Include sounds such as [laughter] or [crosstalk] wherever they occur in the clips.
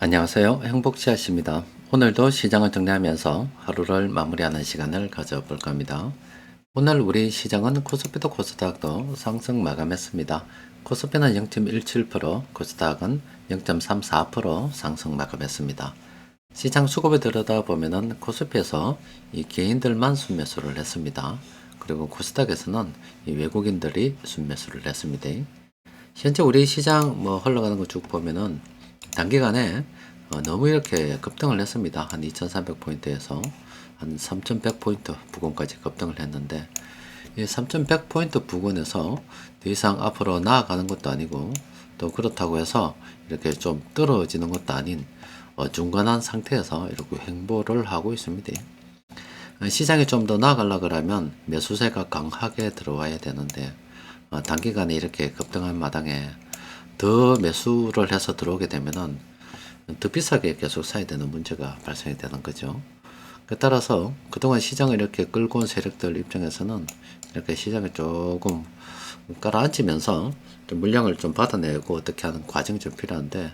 안녕하세요. 행복치아씨입니다. 오늘도 시장을 정리하면서 하루를 마무리하는 시간을 가져볼 겁니다. 오늘 우리 시장은 코스피도 코스닥도 상승 마감했습니다. 코스피는 0.17%, 코스닥은 0.34% 상승 마감했습니다. 시장 수급에 들여다 보면은 코스피에서 이 개인들만 순매수를 했습니다. 그리고 코스닥에서는 이 외국인들이 순매수를 했습니다. 현재 우리 시장 뭐 흘러가는 거 쭉 보면은 단기간에 어, 너무 이렇게 급등을 했습니다. 한 2300포인트에서 한 3100포인트 부근까지 급등을 했는데 이 3100포인트 부근에서 더 이상 앞으로 나아가는 것도 아니고 또 그렇다고 해서 이렇게 좀 떨어지는 것도 아닌 어, 중간한 상태에서 이렇게 횡보를 하고 있습니다. 어, 시장이 좀더 나아가려 그러면 매수세가 강하게 들어와야 되는데 어, 단기간에 이렇게 급등한 마당에 더 매수를 해서 들어오게 되면은 더 비싸게 계속 사야 되는 문제가 발생이 되는 거죠. 그 따라서 그동안 시장을 이렇게 끌고 온 세력들 입장에서는 이렇게 시장을 조금 깔아앉히면서 좀 물량을 좀 받아내고 어떻게 하는 과정이 좀 필요한데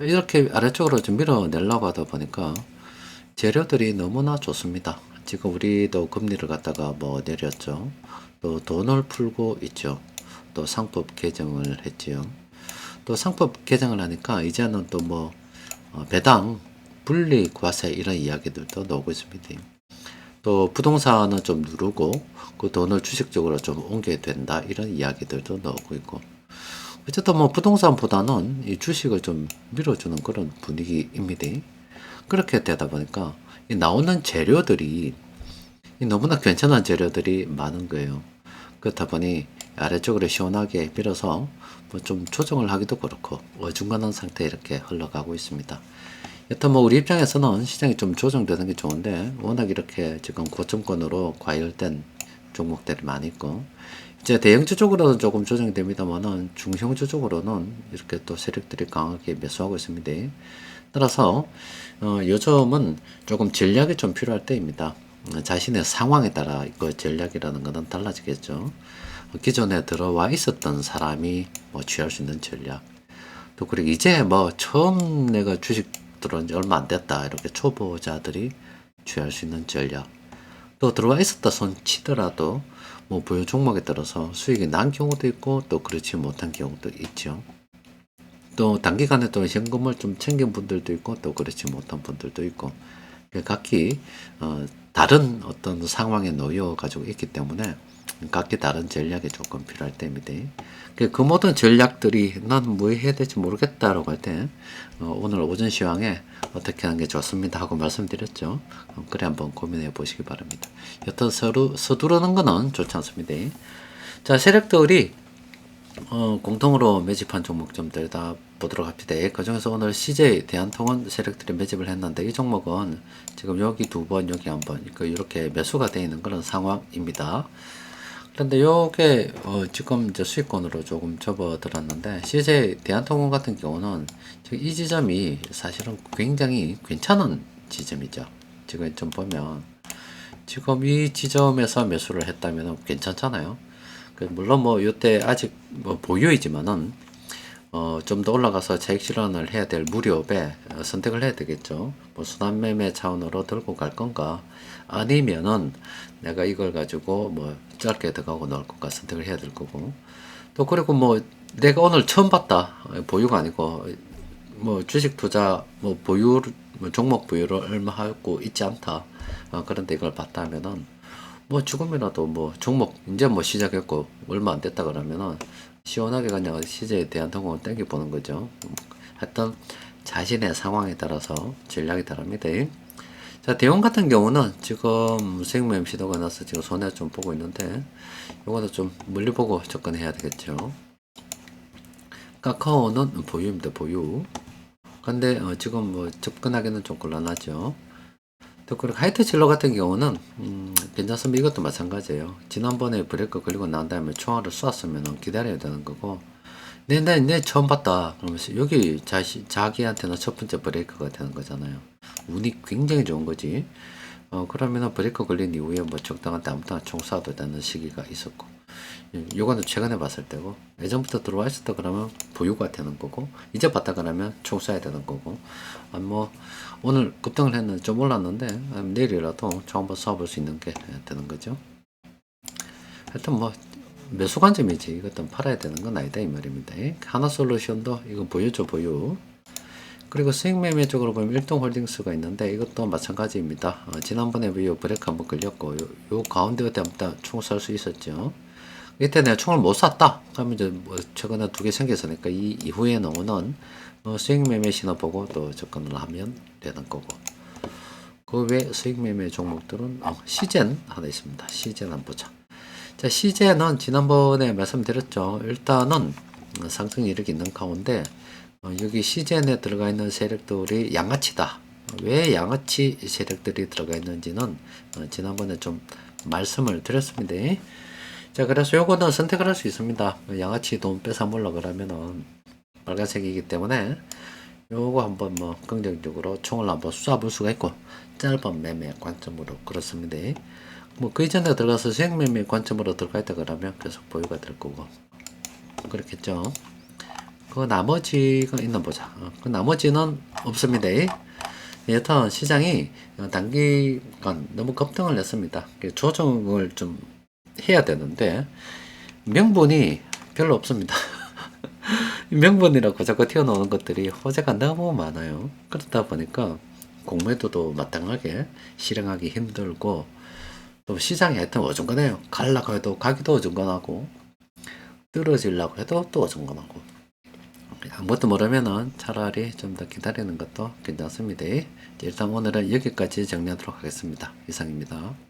이렇게 아래쪽으로 좀 밀어내려고 하다 보니까 재료들이 너무나 좋습니다. 지금 우리도 금리를 갖다가 뭐 내렸죠. 또 돈을 풀고 있죠. 또 상법 개정을 했지요. 또 상법 개정을 하니까 이제는 또 뭐 배당 분리 과세 이런 이야기들도 나오고 있습니다. 또 부동산은 좀 누르고 그 돈을 주식적으로 좀 옮겨야 된다 이런 이야기들도 나오고 있고 어쨌든 뭐 부동산보다는 이 주식을 좀 밀어주는 그런 분위기입니다. 그렇게 되다 보니까 이 나오는 재료들이 이 너무나 괜찮은 재료들이 많은 거예요. 그렇다 보니 아래쪽으로 시원하게 밀어서 뭐 좀 조정을 하기도 그렇고 어중간한 상태 이렇게 흘러가고 있습니다. 여튼 뭐 우리 입장에서는 시장이 좀 조정되는 게 좋은데 워낙 이렇게 지금 고점권으로 과열된 종목들이 많이 있고 이제 대형주 쪽으로는 조금 조정이 됩니다만은 중형주 쪽으로는 이렇게 또 세력들이 강하게 매수하고 있습니다. 따라서 어, 요즘은 조금 전략이 좀 필요할 때입니다. 어, 자신의 상황에 따라 그 전략이라는 것은 달라지겠죠. 기존에 들어와 있었던 사람이 뭐 취할 수 있는 전략. 또 그리고 이제 뭐 처음 내가 주식 들어온 지 얼마 안 됐다 이렇게 초보자들이 취할 수 있는 전략. 또 들어와 있었다 손 치더라도 뭐 보유 종목에 따라서 수익이 난 경우도 있고 또 그렇지 못한 경우도 있죠. 또 단기간에 또 현금을 좀 챙긴 분들도 있고 또 그렇지 못한 분들도 있고 각기 어, 다른 어떤 상황에 놓여 가지고 있기 때문에 각기 다른 전략이 조금 필요할 때입니다. 그, 그 모든 전략들이 난 뭐 해야 될지 모르겠다라고 할 때, 어, 오늘 오전 시황에 어떻게 하는 게 좋습니다 하고 말씀드렸죠. 어, 그래 한번 고민해 보시기 바랍니다. 여튼 서로 서두르는 거는 좋지 않습니다. 자, 세력들이 어, 공통으로 매집한 종목점들 다 보도록 합니다. 그 중에서 오늘 CJ 대한통운 세력들이 매집을 했는데 이 종목은 지금 여기 두 번, 여기 한 번, 그 이렇게 매수가 되어 있는 그런 상황입니다. 그런데 요게 어 지금 이제 수익권으로 조금 접어들었는데 CJ 대한통운 같은 경우는 이 지점이 사실은 굉장히 괜찮은 지점이죠. 지금 좀 보면 지금 이 지점에서 매수를 했다면 괜찮잖아요. 그 물론 뭐 요때 아직 뭐 보유이지만은 어, 좀 더 올라가서 차익 실현을 해야 될 무렵에 어, 선택을 해야 되겠죠. 뭐 순환 매매 차원으로 들고 갈 건가? 아니면은 내가 이걸 가지고 뭐 짧게 들어가고 넣을 건가 선택을 해야 될 거고. 또 그리고 뭐 내가 오늘 처음 봤다. 어, 보유가 아니고 뭐 주식 투자 뭐 보유 뭐 종목 보유를 얼마 하고 있지 않다. 어, 그런데 이걸 봤다 하면은 뭐 죽음이라도 뭐 종목 이제 뭐 시작했고 얼마 안 됐다 그러면은 시원하게 그냥 시제에 대한 통공을 땡겨 보는 거죠. 하여튼 자신의 상황에 따라서 전략이 다릅니다. 자, 대원 같은 경우는 지금 수익매매 시도가 나서 지금 손해 좀 보고 있는데 이거는 좀 멀리 보고 접근해야 되겠죠. 카카오는 보유입니다. 보유. 근데 어, 지금 뭐 접근하기는 좀 곤란하죠. 또 그리고 하이트 진로 같은 경우는 음, 괜찮습니다. 이것도 마찬가지예요. 지난번에 브레이크 걸리고 난 다음에 총알을 쐈으면 기다려야 되는 거고 내, 내, 내 처음 봤다. 그러면서 여기 자시, 자기한테는 첫 번째 브레이크가 되는 거잖아요. 운이 굉장히 좋은 거지. 어, 그러면은 브레이크 걸린 이후에 뭐 적당한 때 아무나 총 쏴도 되는 시기가 있었고, 예, 요거는 최근에 봤을 때고, 예전부터 들어와 있었다 그러면 보유가 되는 거고, 이제 봤다 그러면 총 쏴야 되는 거고, 아, 뭐, 오늘 급등을 했는데 좀 올랐는데, 아, 내일이라도 총 한번 쏴볼 수 있는 게 되는 거죠. 하여튼 뭐, 매수 관점이지. 이것도 팔아야 되는 건 아니다, 이 말입니다. 예? 하나 솔루션도 이거 보유죠, 보유. 그리고 수익 매매 쪽으로 보면 일동 홀딩스가 있는데 이것도 마찬가지입니다. 어, 지난번에 요 브레이크 한번 걸렸고 요, 요 가운데 때부터 총을 살수 있었죠. 이때 내가 총을 못 샀다. 그러면 이제 뭐 최근에 두 개 생겼으니까 이 이후에 나오는 어, 수익 매매 신호 보고 또 접근을 하면 되는 거고. 그 외 수익 매매 종목들은 어, 시젠 하나 있습니다. 시젠 한번 보자. 자, 시제는 지난번에 말씀드렸죠. 일단은 어, 상승이 이렇게 있는 가운데 어, 여기 시젠에 들어가 있는 세력들이 양아치다. 왜 양아치 세력들이 들어가 있는지는 어, 지난번에 좀 말씀을 드렸습니다. 자, 그래서 요거는 선택을 할 수 있습니다. 양아치 돈 뺏어 몰라 그러면은 빨간색이기 때문에 요거 한번 뭐 긍정적으로 총을 한번 쏴볼 수가 있고 짧은 매매 관점으로 그렇습니다. 뭐 그 이전에 들어가서 수익 매매 관점으로 들어가 있다 그러면 계속 보유가 될 거고 그렇겠죠. 그 나머지가 있나 보자. 어, 그 나머지는 없습니다. 여튼 시장이 어, 단기간 너무 급등을 했습니다. 그 조정을 좀 해야 되는데 명분이 별로 없습니다. [laughs] 명분이라고 자꾸 튀어나오는 것들이 호재가 너무 많아요. 그렇다 보니까 공매도도 마땅하게 실행하기 힘들고 또 시장이 하여튼 어중간해요. 갈라고 해도 가기도 어중간하고 떨어지려고 해도 또 어중간하고 아무것도 모르면은 차라리 좀 더 기다리는 것도 괜찮습니다. 일단 오늘은 여기까지 정리하도록 하겠습니다. 이상입니다.